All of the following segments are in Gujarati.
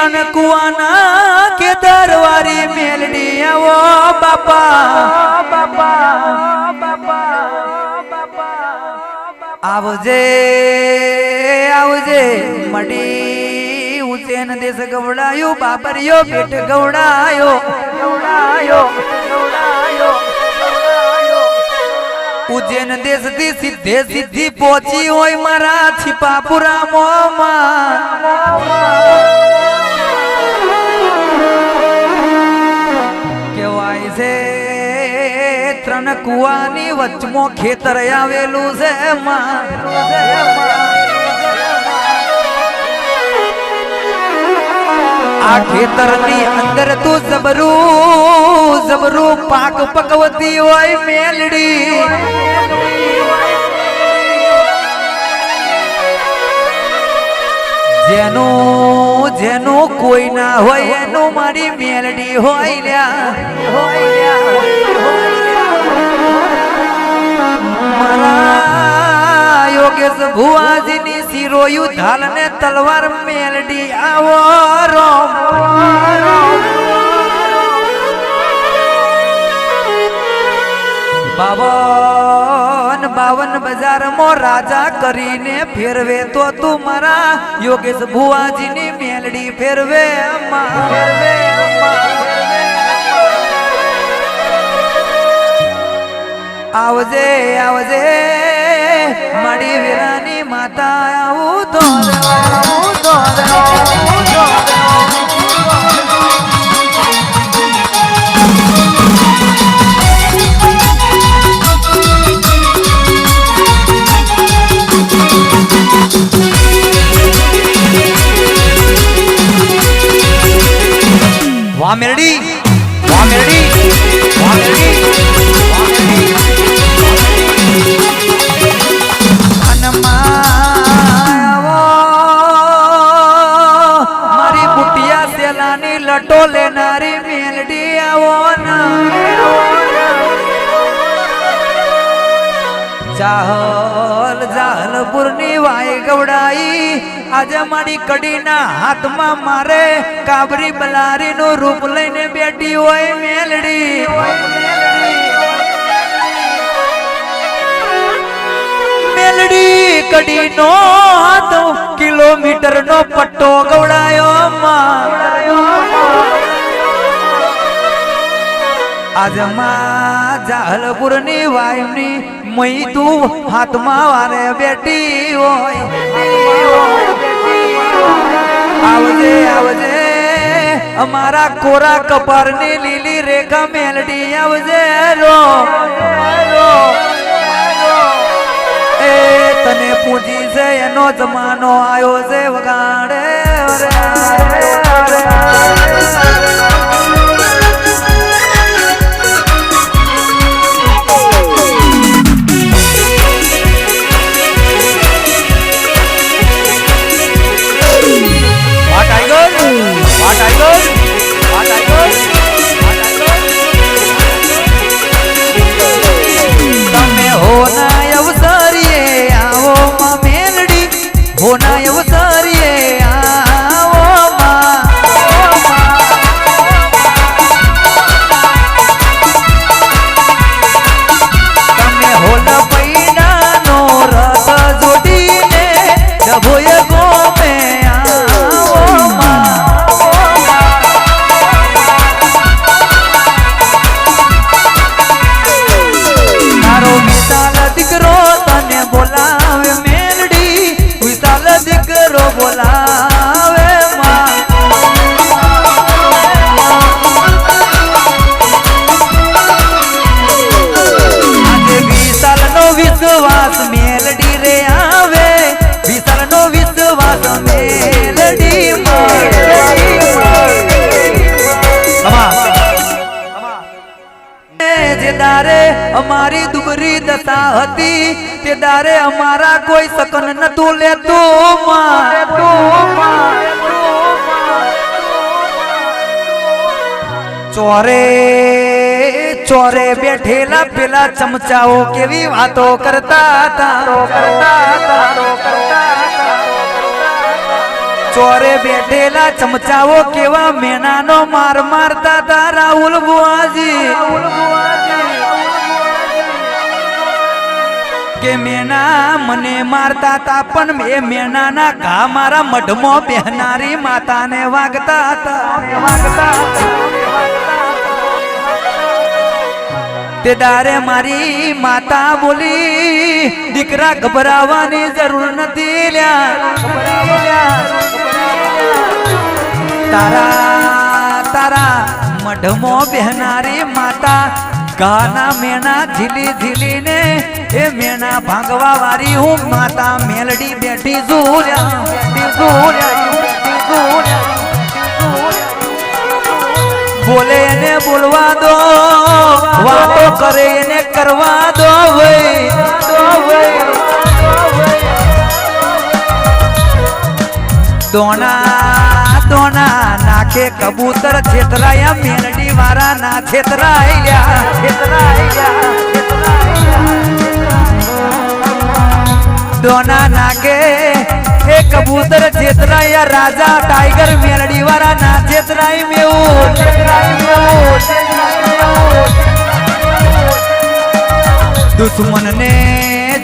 ત્રણ કુવાના કે દરવારી મેલડી આવો બાપા. બાપા બાપા આવજે આવજે. મડી ઉચેન દેશ ગવડાયો, બાબરિયો પેટ ગવડાયો. ગવડાયો ગવડાયો ઉજ્જૈન દેશથી સીધે સીધી પહોંચી હોય મારા છીપાપુરા મોમાં. કહેવાય છે, ત્રણ કુવાની વચમાં ખેતર આવેલું છે આ આ ખેતરની અંદર તું જબરું જબરું પાક પકવતી હોય મેલડી. જેનું જેનું કોઈ ના હોય, એનું મારી મેલડી હોય લ્યા. મારા યોગેશ ભુવાજીની શિરોયું ધાલ ને તલવાર મેલડી આવો રોમ બાવન બાવન બજારમાં રાજા કરીને ફેરવે તો તું મારા યોગેશ ભુવાજીની મેલડી ફેરવે આવજે આવજે મારી વીરાની માતા આવું તો ચાહલ જાહલપુરની વાય ગવડાઈ. આજે મારી કડીના હાથમાં મારે કાબરી બલારીનું રૂપ લઈને બેઠી હોય મેલડી. મેલડી કડીનો હાથ કિલોમીટર નો પટ્ટો ગવડાયો આજમાં જાહલપુરની મઈ તું હાથમાં વારે બેટી હોય. આવજે આવજે, અમારા કોરા કપારની લીલી રેખા મેલડી આવજે રો. એ તને પૂજી છે, એનો જમાનો આયો છે વગાડે હતી તે દારે અમારા કોઈ સકન નતું લેતું ચોરે ચોરે બેઠેલા પેલા ચમચાઓ કેવી વાતો કરતા ચોરે બેઠેલા ચમચાઓ કેવા મેનાનો માર મારતા હતા રાહુલ બુઆજી. કે મેના મને મારતા હતા પણ એ મેનાના ઘા મારા મઢમાં બેહનારી માતાને વાગતા હતા. વાગતા તે દારે મારી માતા બોલી, દીકરા ગભરાવાની જરૂર નથી લ્યા. તારા તારા મઢમો બેહનારી માતા ગાના મેના ઝીલી ઝીલીને, એ મેના ભાંગવા વાળી હું માતા મેલડી બેઠી ઝૂલ્યા બોલે એને બોલવા દો, વાતો કરે એને કરવા દો ભાઈ દોણા દોણા નાખે કબૂતર છેતરાયા, મેલડી વાળા ના છેતરાયા દોના નાખે એ કબૂતર છેતરાયા રાજા ટાઈગર મેલડી વાળા ના છેતરાય મેવું મેવું દુશ્મનને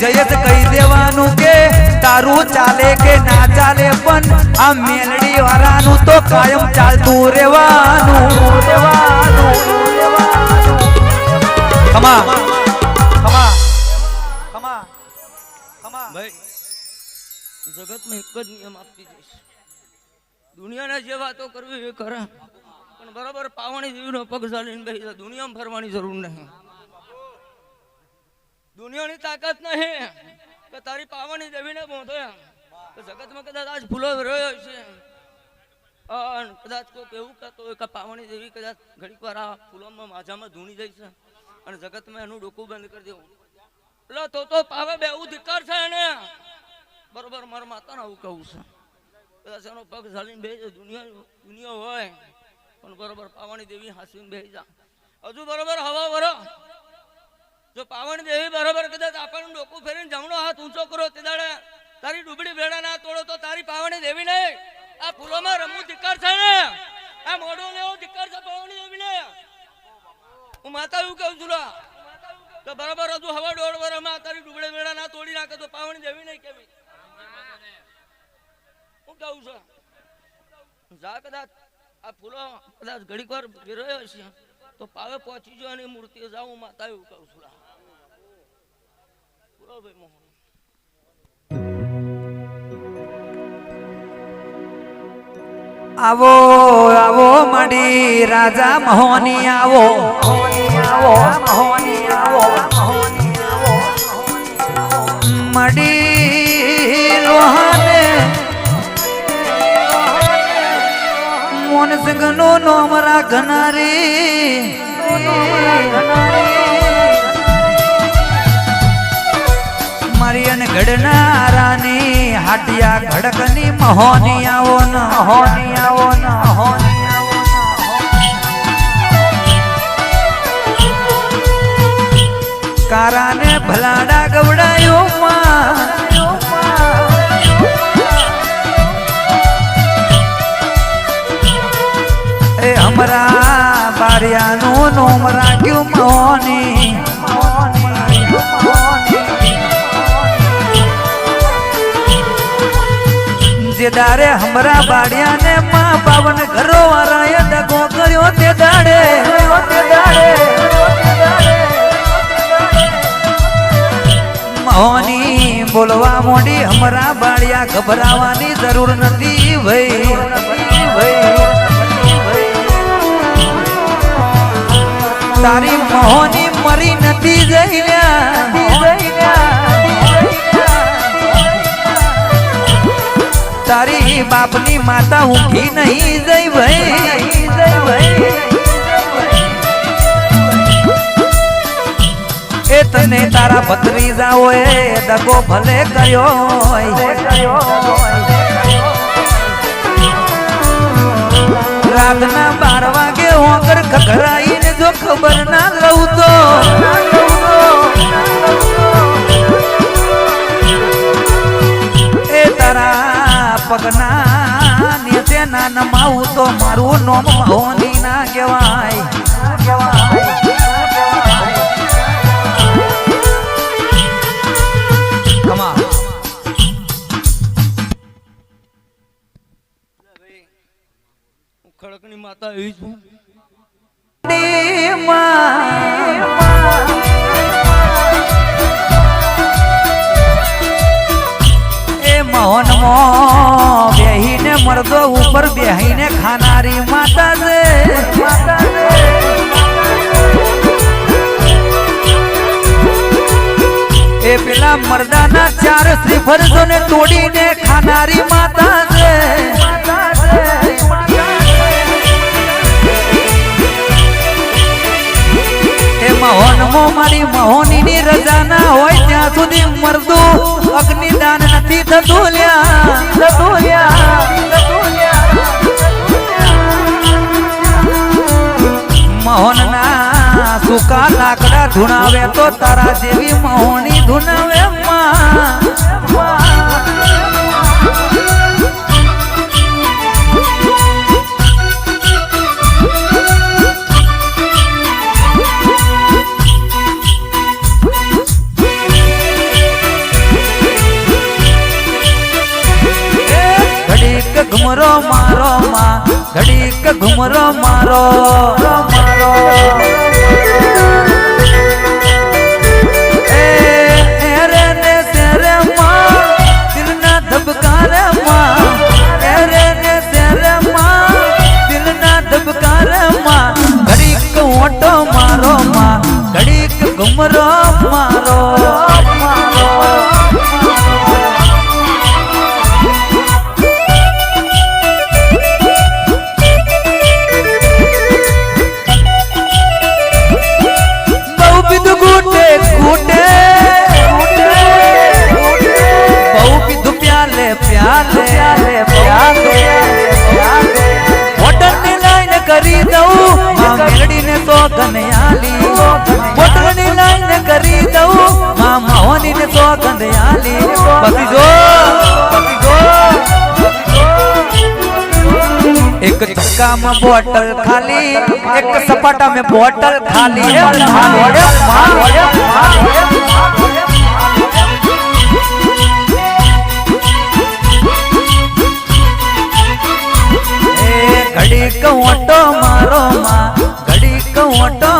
જયત કહી દેવાનું કે તારું ચાલે કે ના ચાલે, પણ આ મેલડી વાળાનું તો કાયમ ચાલતું રહેવાનું રહેવાનું. ખમા. જગતમાં એક જ નિયમ આપતી જઈશ દુનિયાના જે વાતો કરવી એ કરે પણ બરાબર પાવણી દેવીનો પગ ચાલીને બેસી. દુનિયામાં ફરવાની જરૂર નહીં. દુનિયાની તાકાત નહીં કે તારી પાવણી દેવીને પહોંચે તો જગતમાં કદાચ આજ ફૂલો રહ્યો છે કદાચ કોઈક એવું કહેતો હોય કે પાવણી દેવી કદાચ ઘડીક વાર આ ફૂલોમાં માજામાં ધૂણી જાય છે અને જગતમાં એનું ડોકું બંધ કરી દેવું. એટલે તો તો પાવે બેવું ધિક્કાર છે એને. બરોબર, મારા માતાને આવું કહું છે. કદાચ એનો પગ ઝાલીને બે દુનિયા દુનિયા હોય, પણ બરોબર પાવણી દેવી હાંસીને બે જા. હજુ બરોબર હવા વરો. જો પાવણી દેવી બરોબર કદાચ આપણને ડોકું ફેરીને જમણો હાથ ઊંચો કરો તે દાડે તારી ડુબડી ભેડા ના તોડો તો તારી પાવણી દેવી નહીં. આ ફૂલોમાં રમવું ધિક્કાર છે ને? આ મોઢો લેવો ધિક્કાર છે પાવણી દેવી ને? હું માતા એવું કહું છું. તો બરાબર હજુ હવા દોઢ વરમાં તારી ડુબળે વેળા ના તોડી નાખે તો પાવણી દેવી નહીં કેવી હું કહું છું. જા કદાચ આ ફૂલો કદાચ ઘડીક વાર ગિરાયો છે તો પાવે પહોંચી જો અને મૂર્તિ જાઉં હું માતા એવું કહું છું. બોલો ભાઈ મોહન. આવો આવો મડી રાજા મહોની આવો. મડી મોનસિંહનું નોમ રાખનારી. મારી અને ઘડનારાની હાટિયા ખડકની મહોની આવો ન હોની આવો ન હોની કારાને ભલાડા ગવડાયો માં. એ હમરા બારિયાનું નોમ રાખ્યું મોની જે દારે હમરા બાડિયા ને માં પાવન ઘરો વાળાએ દગો કર્યો તે દાડે. મોની બોલવા મોડી હમરા બાડિયા ગભરાવાની જરૂર નથી ભાઈ. તારી મોહની મરી નથી જઈલ્યા તારી બાપની માતા ઊંઘી નહીં જઈ ભાઈ એ તને તારા ભત્રીજાઓ એ દગો ભલે કર્યો. રાતના બાર વાગે હોકર ખખરાઈને જો ખબર ના લઉં તો. એ તારા પગના ને તેના નમાવું તો મારું નોમ હોની ના કહેવાય. ખડકની માતા એવી છું. મોહન મો બેહીને મરદો ઉપર બેહીને ખાનારી માતા છે એ પેલા મરદાના ચાર શ્રીફળો ને તોડીને ખાનારી માતા છે મહોનમો મારી મહોનીની રજા ના હોય ત્યાં સુધી મરદું અગ્નિદાન નથી થતું લ્યા. થતું લ્યા. સુકા લાકડા ધુણાવે તો તારા જેવી મોહની ધુણાવે માં. ઘડીક ઘુમરો મારો માં ઘડીક ઘુમરો મારો મારો. ઘડીક એરે का बोतल खाली एक सपाटा में बोतल खाली। घड़ी कौटो मारो माँ घड़ी कौटो